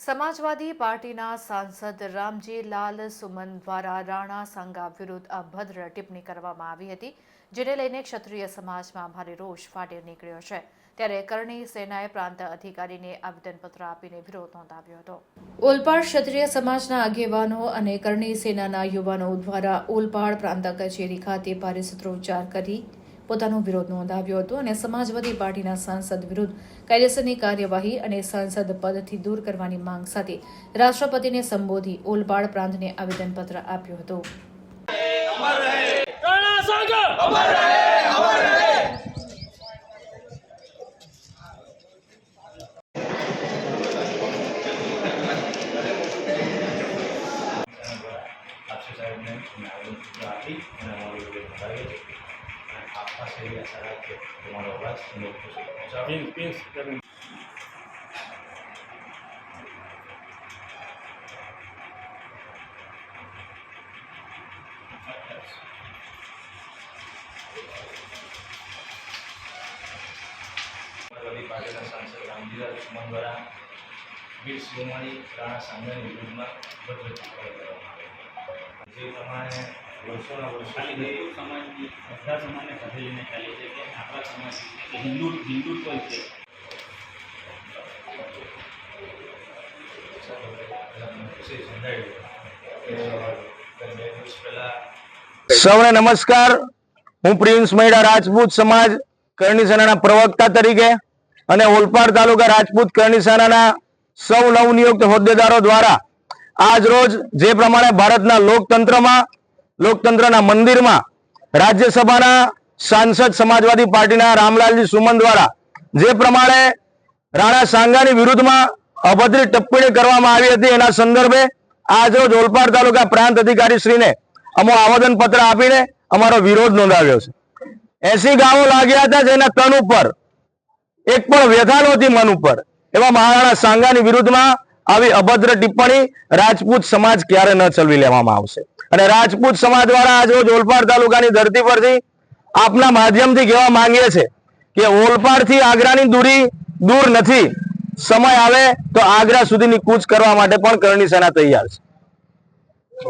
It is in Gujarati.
સમાજવાદી પાર્ટીના સાંસદ રામજી લાલ સુમન દ્વારા રાણા સાંગા વિરુદ્ધ અભદ્ર ટિપ્પણી કરવામાં આવી હતી, જેને લઈને ક્ષત્રિય સમાજમાં ભારે રોષ ફાટી નીકળ્યો છે. ત્યારે કરણી સેનાએ પ્રાંત અધિકારીને આવેદનપત્ર આપીને વિરોધ નોંધાવ્યો હતો. ઓલપાડ ક્ષત્રિય સમાજના આગેવાનો અને કરણી સેનાના યુવાનો દ્વારા ઓલપાડ પ્રાંત કચેરી ખાતે ભારે સૂત્રોચ્ચાર કરી પોતાનો વિરોધ નોંધાવ્યો હતો અને સમાજવાદી પાર્ટીના સાંસદ વિરુદ્ધ કાયદેસરની કાર્યવાહી અને સાંસદ પદથી દૂર કરવાની માંગ સાથે રાષ્ટ્રપતિને સંબોધી ઓલપાડ પ્રાંતને આવેદનપત્ર આપ્યું હતું. સાહેબને આપી અને અમારો વિરોધ નોંધાવ્યો છે અને આપના શૈલી આશા રાખે તમારો અવાજ લોકો સુધી પહોંચાડો પ્લીઝ પ્લીઝ તમે સમાજવાદી પાર્ટીના સાંસદ રામજીલાલ સુમન દ્વારા વીર શિરોમણી રાણા સાંગાની વિરુદ્ધમાં ભદ્ર ટિપ્પણી કરવામાં આવી જે પ્રમાણે વર્ષોના વર્ષો ખાલી હિન્દુ સમાજની બધા સમાજને સાથે લઈને ચાલે છે કે આપણા સમાજ હિન્દુ હિન્દુત્વ છે સૌને નમસ્કાર. હું પ્રિન્સ મહિડા રાજપૂત સમાજ કરણી સેનાના પ્રવક્તા તરીકે અને ઓલપાડ તાલુકા રાજપૂત કરણી સેનાના સૌ નવનિયુક્ત હોદ્દેદારો દ્વારા આજ રોજ જે પ્રમાણે ભારતના લોકતંત્રમાં, લોકતંત્રના મંદિરમાં રાજ્યસભાના સાંસદ સમાજવાદી પાર્ટીના રામલાલજી સુમન દ્વારા જે પ્રમાણે રાણા સાંગાની વિરુદ્ધમાં અભદ્રી ટિપ્પણી કરવામાં આવી હતી, એના સંદર્ભે આજરોજ ઓલપાડ તાલુકા પ્રાંત અધિકારી શ્રીને અમો આવેદન પત્ર આપીને અમારો વિરોધ નોંધાવ્યો છે. એસી ગામો લાગ્યા હતા જેના તન ઉપર, એક પણ વ્યથા નહોતી મન ઉપર એવા મહારાણા સાંગાની વિરુદ્ધમાં આવી અભદ્ર ટિપ્પણી રાજપૂત સમાજ ક્યારે ન ચલવી લેવામાં આવશે? અને રાજપૂત સમાજ દ્વારા આજરોજ ઓલપાડ તાલુકાની ધરતી પરથી આપના માધ્યમથી કહેવા માંગીએ છે કે ઓલપાડથી આગ્રાની દૂરી દૂર નથી. સમય આવે તો આગ્રા સુધીની કૂચ કરવા માટે પણ કરણી સેના તૈયાર છે.